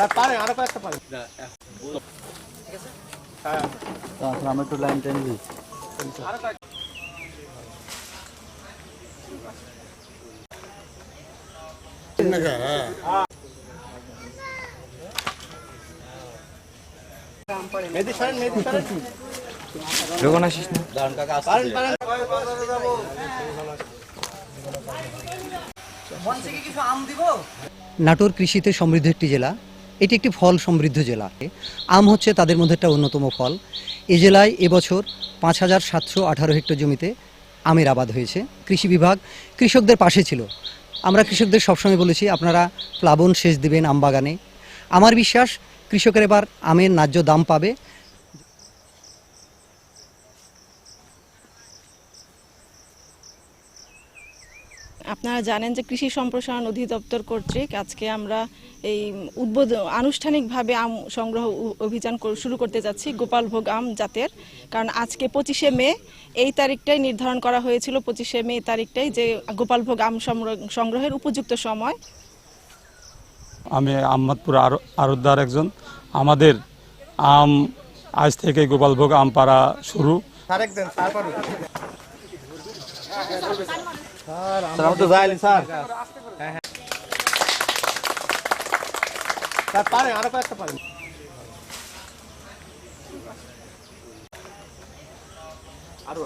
Sir পারেন আরও কয়েকটা পারেন। হ্যাঁ আমি একটু লাইন টেনে দিই। মেহেদি সরেন মেহেদি সরেন। যখন আসিস না? পারেন পারেন। নাটোর কৃষিতে সমৃদ্ধ একটি জেলা। এটি একটি ফল সমৃদ্ধ জেলা। আম হচ্ছে তাদের মধ্যে একটা অন্যতম ফল। এ জেলায় এবছর পাঁচ হাজার সাতশো আঠারো হেক্টর জমিতে আমের আবাদ হয়েছে। কৃষি বিভাগ কৃষকদের পাশে ছিল। আমরা কৃষকদের সবসময় বলেছি, আপনারা প্লাবন সেচ দিবেন আম বাগানে আমার বিশ্বাস, কৃষকের এবার আমের ন্যায্য দাম পাবে আপনারা জানেন যে কৃষি সম্প্রসারণ অধিদপ্তর কর্তৃক আজকে আমরা এই উদ্বোধন আনুষ্ঠানিকভাবে আম সংগ্রহ অভিযান শুরু করতে যাচ্ছি গোপালভোগ আম জাতের। কারণ আজকে পঁচিশে মে এই তারিখটাই নির্ধারণ করা হয়েছিল পঁচিশে মে তারিখটাই যে গোপালভোগ আম সংগ্রহ- সংগ্রহের উপযুক্ত সময়। আমি আহমদপুর আরও আরতদার একজন। আমাদের আম আজ থেকে গোপালভোগ আম পাড়া শুরু। স্যার একদিন স্যার। পারুন স্যার আমি তো যাইনি স্যার। হ্যাঁ হ্যাঁ। স্যার পারেন আরও কয়েকটা পারেন আরও